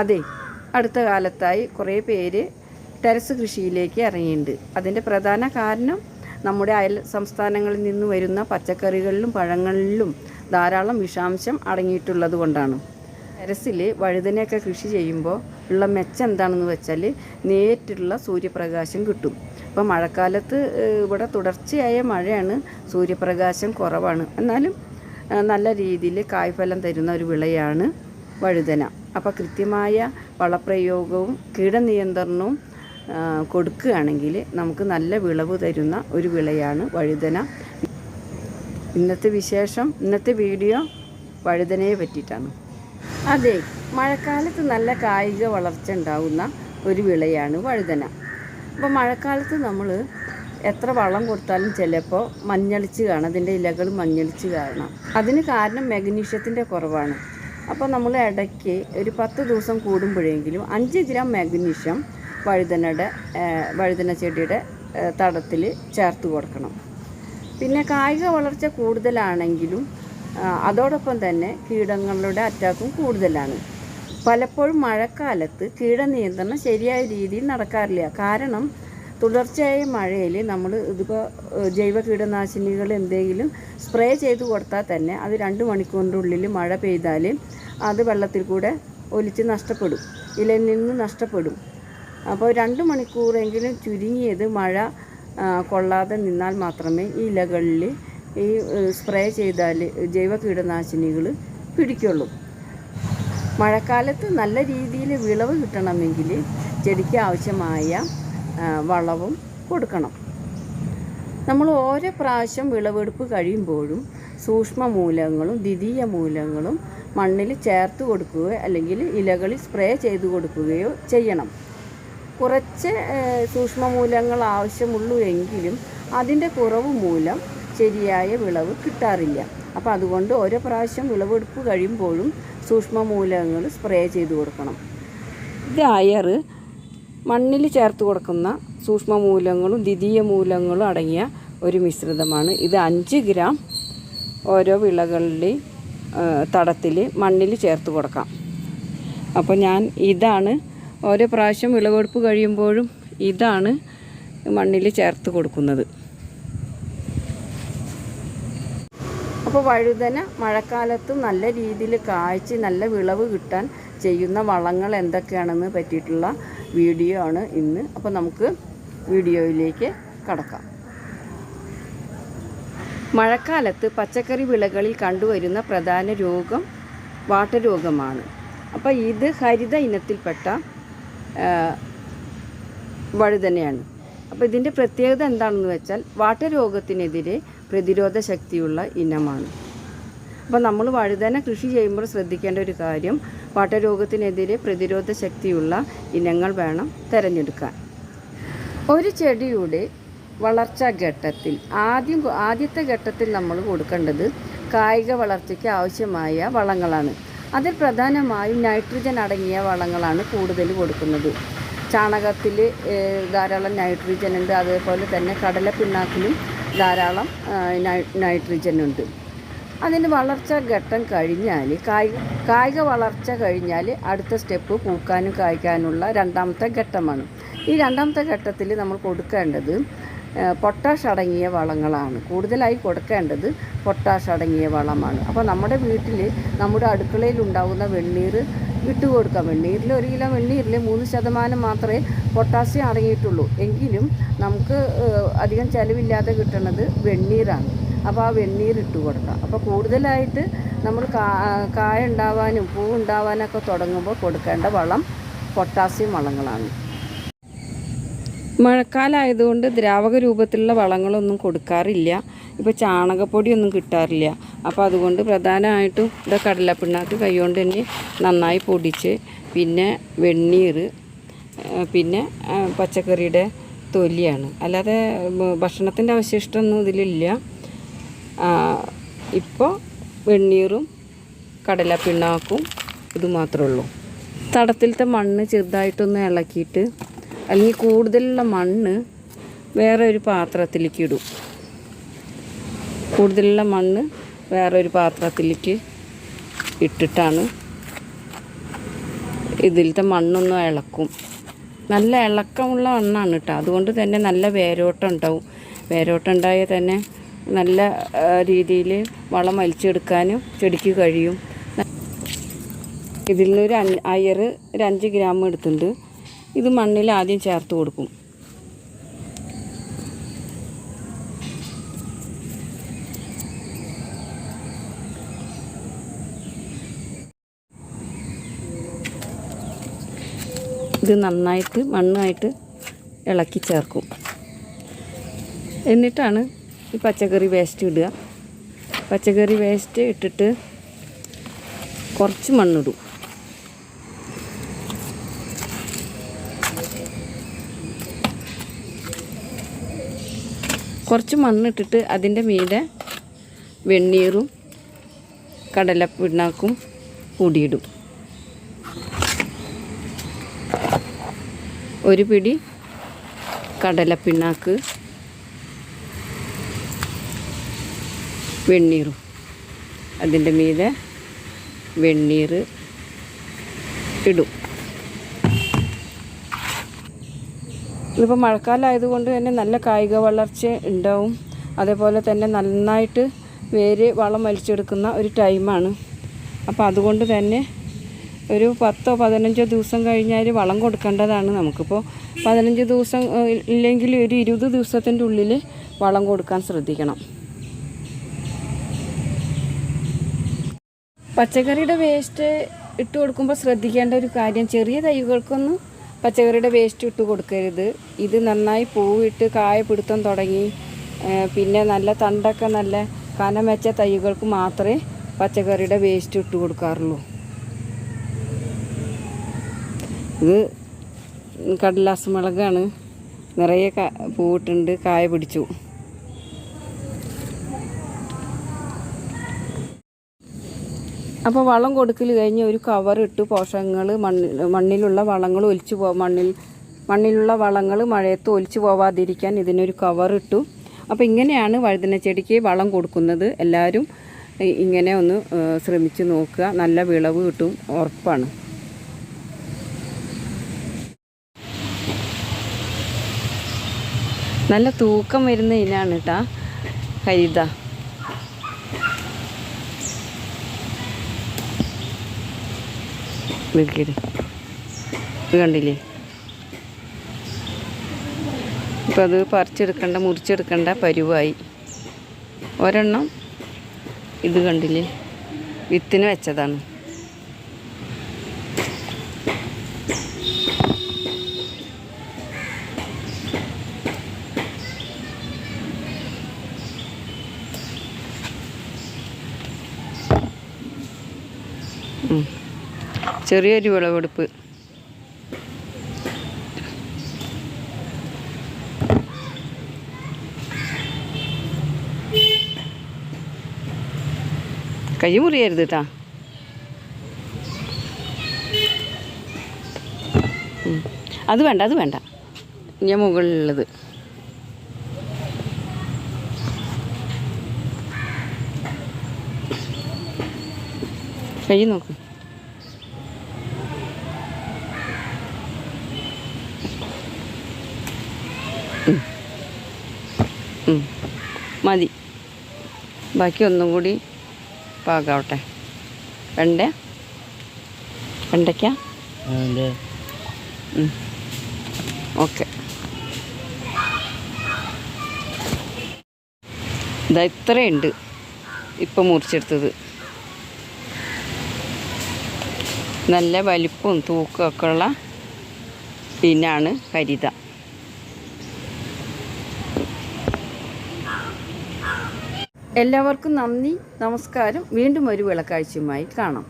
അതെ അടുത്ത കാലത്തായി കുറേ പേര് ടെറസ് കൃഷിയിലേക്ക് ഇറങ്ങിയിട്ടുണ്ട്. അതിന്റെ പ്രധാന കാരണം നമ്മുടെ അയൽ സംസ്ഥാനങ്ങളിൽ നിന്ന് വരുന്ന പച്ചക്കറികളിലും പഴങ്ങളിലും ധാരാളം വിഷാംശം അടങ്ങിയിട്ടുള്ളത് കൊണ്ടാണ്. ടെറസിൽ വഴുതനയൊക്കെ കൃഷി ചെയ്യുമ്പോൾ ഉള്ള മെച്ചം എന്താണെന്ന് വെച്ചാൽ നേരിട്ടുള്ള സൂര്യപ്രകാശം കിട്ടും. അപ്പോൾ മഴക്കാലത്ത് ഇവിടെ തുടർച്ചയായ മഴയാണ് സൂര്യപ്രകാശം കുറവാണ്. എന്നാലും നല്ല രീതിയിൽ കായ്ഫലം തരുന്ന ഒരു വിളയാണ് വഴുതന. അപ്പോൾ കൃത്യമായ വളപ്രയോഗവും കീടനിയന്ത്രണവും കൊടുക്കുകയാണെങ്കിൽ നമുക്ക് നല്ല വിളവ് തരുന്ന ഒരു വിളയാണ് വഴുതന. ഇന്നത്തെ വിശേഷം ഇന്നത്തെ വീഡിയോ വഴുതനയെ പറ്റിയിട്ടാണ്. അതെ മഴക്കാലത്ത് നല്ല കായിക വളർച്ച ഉണ്ടാകുന്ന ഒരു വിളയാണ് വഴുതന. അപ്പോൾ മഴക്കാലത്ത് നമ്മൾ എത്ര വളം കൊടുത്താലും ചിലപ്പോൾ മഞ്ഞളിച്ച് കാണാം അതിന്റെ ഇലകൾ മഞ്ഞളിച്ച് കാണാം. അതിന് കാരണം മെഗ്നീഷ്യത്തിന്റെ കുറവാണ്. അപ്പോൾ നമ്മൾ ഇടയ്ക്ക് ഒരു പത്ത് ദിവസം കൂടുമ്പോഴെങ്കിലും അഞ്ച് ഗ്രാം മാഗ്നീഷ്യം വഴുതനയുടെ വഴുതന ചെടിയുടെ തടത്തിൽ ചേർത്ത് കൊടുക്കണം. പിന്നെ കായിക വളർച്ച കൂടുതലാണെങ്കിലും അതോടൊപ്പം തന്നെ കീടങ്ങളുടെ അറ്റാക്കും കൂടുതലാണ്. പലപ്പോഴും മഴക്കാലത്ത് കീടനിയന്ത്രണം ശരിയായ രീതിയിൽ നടക്കാറില്ല. കാരണം തുടർച്ചയായ മഴയിൽ നമ്മൾ ഇതിപ്പോൾ ജൈവ കീടനാശിനികൾ എന്തെങ്കിലും സ്പ്രേ ചെയ്ത് കൊടുത്താൽ തന്നെ അത് രണ്ട് മണിക്കൂറിന്റെ ഉള്ളിൽ മഴ പെയ്താൽ അത് വെള്ളത്തിൽ കൂടെ ഒലിച്ച് നഷ്ടപ്പെടും. ഇലയിൽ നിന്ന് നഷ്ടപ്പെടും. അപ്പോൾ രണ്ട് മണിക്കൂറെങ്കിലും ചുരുങ്ങിയത് മഴ കൊള്ളാതെ നിന്നാൽ മാത്രമേ ഈ ഇലകളിൽ ഈ സ്പ്രേ ചെയ്താൽ ജൈവ കീടനാശിനികൾ പിടിക്കുള്ളൂ. മഴക്കാലത്ത് നല്ല രീതിയിൽ വിളവ് കിട്ടണമെങ്കിൽ ചെടിക്ക് ആവശ്യമായ വളവും കൊടുക്കണം. നമ്മൾ ഓരോ പ്രാവശ്യം വിളവെടുപ്പ് കഴിയുമ്പോഴും സൂക്ഷ്മ മൂലങ്ങളും ദ്വിതീയ മൂലങ്ങളും മണ്ണിൽ ചേർത്ത് കൊടുക്കുകയോ അല്ലെങ്കിൽ ഇലകളിൽ സ്പ്രേ ചെയ്ത് കൊടുക്കുകയോ ചെയ്യണം. കുറച്ച് സൂക്ഷ്മ മൂലങ്ങൾ ആവശ്യമുള്ളൂ എങ്കിലും അതിന്റെ കുറവ് മൂലം ശരിയായ വിളവ് കിട്ടാറില്ല. അപ്പോൾ അതുകൊണ്ട് ഓരോ പ്രാവശ്യം വിളവെടുപ്പ് കഴിയുമ്പോഴും സൂക്ഷ്മ മൂലങ്ങൾ സ്പ്രേ ചെയ്ത് കൊടുക്കണം. അയർ മണ്ണിൽ ചേർത്ത് കൊടുക്കുന്ന സൂക്ഷ്മമൂലങ്ങളും ദ്വിതീയ മൂലങ്ങളും അടങ്ങിയ ഒരു മിശ്രിതമാണ്. ഇത് അഞ്ച് ഗ്രാം ഓരോ വിളകളിൽ തടത്തിൽ മണ്ണിൽ ചേർത്ത് കൊടുക്കാം. അപ്പോൾ ഞാൻ ഇതാണ് ഓരോ പ്രാവശ്യം വിളവെടുപ്പ് കഴിയുമ്പോഴും ഇതാണ് മണ്ണിൽ ചേർത്ത് കൊടുക്കുന്നത്. അപ്പോൾ വഴുതന മഴക്കാലത്ത് നല്ല രീതിയിൽ കായ്ച്ച് നല്ല വിളവ് കിട്ടാൻ ചെയ്യുന്ന വളങ്ങൾ എന്തൊക്കെയാണെന്ന് പറ്റിയിട്ടുള്ള വീഡിയോ ആണ് ഇന്ന്. അപ്പോൾ നമുക്ക് വീഡിയോയിലേക്ക് കടക്കാം. മഴക്കാലത്ത് പച്ചക്കറി വിളകളിൽ കണ്ടുവരുന്ന പ്രധാന രോഗം വാട്ടരോഗമാണ്. അപ്പോൾ ഇത് ഹരിത ഇനത്തിൽപ്പെട്ട വഴുതനയാണ് അപ്പോൾ ഇതിന്റെ പ്രത്യേകത എന്താണെന്ന് വെച്ചാൽ വാട്ടരോഗത്തിനെതിരെ പ്രതിരോധ ശക്തിയുള്ള ഇനമാണ്. അപ്പോൾ നമ്മൾ വഴുതന കൃഷി ചെയ്യുമ്പോൾ ശ്രദ്ധിക്കേണ്ട ഒരു കാര്യം വാട്ടരോഗത്തിനെതിരെ പ്രതിരോധ ശക്തിയുള്ള ഇനങ്ങൾ വേണം തിരഞ്ഞെടുക്കാൻ. ഒരു ചെടിയുടെ വളർച്ചാ ഘട്ടത്തിൽ ആദ്യം ആദ്യത്തെ ഘട്ടത്തിൽ നമ്മൾ കൊടുക്കേണ്ടത് കായിക വളർച്ചയ്ക്ക് ആവശ്യമായ വളങ്ങളാണ്. അതിൽ പ്രധാനമായും നൈട്രജൻ അടങ്ങിയ വളങ്ങളാണ് കൂടുതൽ കൊടുക്കുന്നത്. ചാണകത്തിൽ ധാരാളം നൈട്രജൻ ഉണ്ട്. അതേപോലെ തന്നെ കടല പിണ്ണാക്കിലും ധാരാളം നൈട്രജൻ ഉണ്ട്. അതിന് വളർച്ച ഘട്ടം കഴിഞ്ഞാൽ കായിക കായിക വളർച്ച കഴിഞ്ഞാൽ അടുത്ത സ്റ്റെപ്പ് പൂക്കാനും കായ്ക്കാനുള്ള രണ്ടാമത്തെ ഘട്ടമാണ്. ഈ രണ്ടാമത്തെ ഘട്ടത്തിൽ നമ്മൾ കൊടുക്കേണ്ടത് പൊട്ടാഷ് അടങ്ങിയ വളങ്ങളാണ്. കൂടുതലായി കൊടുക്കേണ്ടത് പൊട്ടാഷ് അടങ്ങിയ വളമാണ്. അപ്പോൾ നമ്മുടെ വീട്ടിൽ നമ്മുടെ അടുക്കളയിൽ ഉണ്ടാകുന്ന വെണ്ണീർ ഇട്ട് കൊടുക്കാം. വെണ്ണീരിൽ ഒരു കിലോ വെണ്ണീരിൽ മൂന്ന് ശതമാനം മാത്രമേ പൊട്ടാസ്യം അടങ്ങിയിട്ടുള്ളൂ. എങ്കിലും നമുക്ക് അധികം ചിലവില്ലാതെ കിട്ടുന്നത് വെണ്ണീറാണ് അപ്പോൾ ആ വെണ്ണീരിട്ട് കൊടുക്കാം. അപ്പോൾ കൂടുതലായിട്ട് നമ്മൾ കായ ഉണ്ടാവാനും പൂ ഉണ്ടാവാനൊക്കെ തുടങ്ങുമ്പോൾ കൊടുക്കേണ്ട വളം പൊട്ടാസ്യം വളങ്ങളാണ്. മഴക്കാലമായതുകൊണ്ട് ദ്രാവക രൂപത്തിലുള്ള വളങ്ങളൊന്നും കൊടുക്കാറില്ല. ഇപ്പോൾ ചാണകപ്പൊടിയൊന്നും കിട്ടാറില്ല. അപ്പോൾ അതുകൊണ്ട് പ്രധാനമായിട്ടും ഇവിടെ കടലപ്പിണ്ണാക്ക് കൈകൊണ്ട് തന്നെ നന്നായി പൊടിച്ച് പിന്നെ വെണ്ണീർ പിന്നെ പച്ചക്കറിയുടെ തൊലിയാണ്. അല്ലാതെ ഭക്ഷണത്തിന്റെ അവശിഷ്ടമൊന്നും ഇതിലില്ല. ഇപ്പോൾ വെണ്ണീറും കടലപ്പിണ്ണാക്കും ഇത് മാത്രമേ ഉള്ളൂ. തടത്തിലത്തെ മണ്ണ് ചെറുതായിട്ടൊന്ന് ഇളക്കിയിട്ട് അല്ലെങ്കിൽ കൂടുതലുള്ള മണ്ണ് വേറെ ഒരു പാത്രത്തിലേക്ക് ഇടും. കൂടുതലുള്ള മണ്ണ് വേറെ ഒരു പാത്രത്തിലേക്ക് ഇട്ടിട്ടാണ് ഇതിലത്തെ മണ്ണൊന്നും ഇളക്കും. നല്ല ഇളക്കമുള്ള മണ്ണാണ് കേട്ടോ. അതുകൊണ്ട് തന്നെ നല്ല വേരോട്ടം ഉണ്ടാവും. വേരോട്ടം ഉണ്ടായാൽ തന്നെ നല്ല രീതിയിൽ വളം വലിച്ചെടുക്കാനും ചെടിക്ക് കഴിയും. ഇതിൽ നിന്നൊരു അയർ ഒരു അഞ്ച് ഗ്രാം എടുത്തിട്ടുണ്ട്. ഇത് മണ്ണിൽ ആദ്യം ചേർത്ത് കൊടുക്കും. ഇത് നന്നായിട്ട് മണ്ണായിട്ട് ഇളക്കി ചേർക്കും. എന്നിട്ടാണ് ഈ പച്ചക്കറി വേസ്റ്റ് ഇടുക. പച്ചക്കറി വേസ്റ്റ് ഇട്ടിട്ട് കുറച്ച് മണ്ണിടും. കുറച്ച് മണ്ണിട്ടിട്ട് അതിന്റെ മീതെ വെണ്ണീറും കടല പിണ്ണാക്കും കൂടിയിടും. ഒരു പിടി കടലപ്പിണ്ണാക്ക് വെണ്ണീറും അതിന്റെ മീതെ വെണ്ണീർ ഇടും. ഇതിപ്പോൾ മഴക്കാലമായതുകൊണ്ട് തന്നെ നല്ല കായിക വളർച്ച ഉണ്ടാവും. അതേപോലെ തന്നെ നന്നായിട്ട് വേര് വളം വലിച്ചെടുക്കുന്ന ഒരു ടൈമാണ്. അപ്പോൾ അതുകൊണ്ട് തന്നെ ഒരു പത്തോ പതിനഞ്ചോ ദിവസം കഴിഞ്ഞാൽ വളം കൊടുക്കേണ്ടതാണ് നമുക്കിപ്പോൾ. പതിനഞ്ച് ദിവസം ഇല്ലെങ്കിൽ ഒരു ഇരുപത് ദിവസത്തിന്റെ ഉള്ളിൽ വളം കൊടുക്കാൻ ശ്രദ്ധിക്കണം. പച്ചക്കറിയുടെ വേസ്റ്റ് ഇട്ട് കൊടുക്കുമ്പോൾ ശ്രദ്ധിക്കേണ്ട ഒരു കാര്യം ചെറിയ തൈകൾക്കൊന്നും പച്ചക്കറിയുടെ വേസ്റ്റ് ഇട്ട് കൊടുക്കരുത്. ഇത് നന്നായി പൂവിട്ട് കായ പിടുത്തം തുടങ്ങി പിന്നെ നല്ല തണ്ടൊക്കെ നല്ല കനം വെച്ച തൈകൾക്ക് മാത്രമേ പച്ചക്കറിയുടെ വേസ്റ്റ് ഇട്ട് കൊടുക്കാറുള്ളൂ. ഇത് കടലാസ് മുളകാണ്. നിറയെ പൂവിട്ടുണ്ട് കായ പിടിച്ചു. അപ്പോൾ വളം കൊടുക്കൽ കഴിഞ്ഞ് ഒരു കവറിട്ട് പോഷകങ്ങൾ മണ്ണിൽ മണ്ണിലുള്ള വളങ്ങൾ ഒലിച്ചു പോ മണ്ണിൽ മണ്ണിലുള്ള വളങ്ങൾ മഴയത്ത് ഒലിച്ചു പോവാതിരിക്കാൻ ഇതിനൊരു കവറിട്ടു അപ്പോൾ ഇങ്ങനെയാണ് വഴുതന ചെടിക്ക് വളം കൊടുക്കുന്നത്. എല്ലാവരും ഇങ്ങനെ ഒന്ന് ശ്രമിച്ച് നോക്കുക. നല്ല വിളവ് കിട്ടും ഉറപ്പാണ്. നല്ല തൂക്കം വരുന്ന ഇനാണ് കേട്ടാ ഹരിത. ഇത് കണ്ടില്ലേ? ഇപ്പം അത് പറിച്ചെടുക്കേണ്ട മുറിച്ചെടുക്കേണ്ട പരുവായി. ഒരെണ്ണം ഇത് കണ്ടില്ലേ? വിത്തിന് വെച്ചതാണ്. ചെറിയൊരു വിളവെടുപ്പ്. കൈ മുറിയരുത് കേട്ടാ അത് വേണ്ട അത് വേണ്ട. ഞാൻ മുകളിലുള്ളത്. കൈ നോക്ക്. മതി. ബാക്കി ഒന്നും കൂടി പാകാവട്ടെ. വെണ്ട? വെണ്ടയ്ക്ക? ഓക്കെ. ഇതാ ഇത്രയുണ്ട്. ഇപ്പം മുറിച്ചെടുത്തത്. നല്ല വലിപ്പവും തൂക്കമൊക്കെ ഉള്ള പിന്നാണ് ഹരിത. എല്ലാവർക്കും നന്ദി നമസ്കാരം. വീണ്ടും ഒരു വിളക്കാഴ്ചയുമായി കാണാം.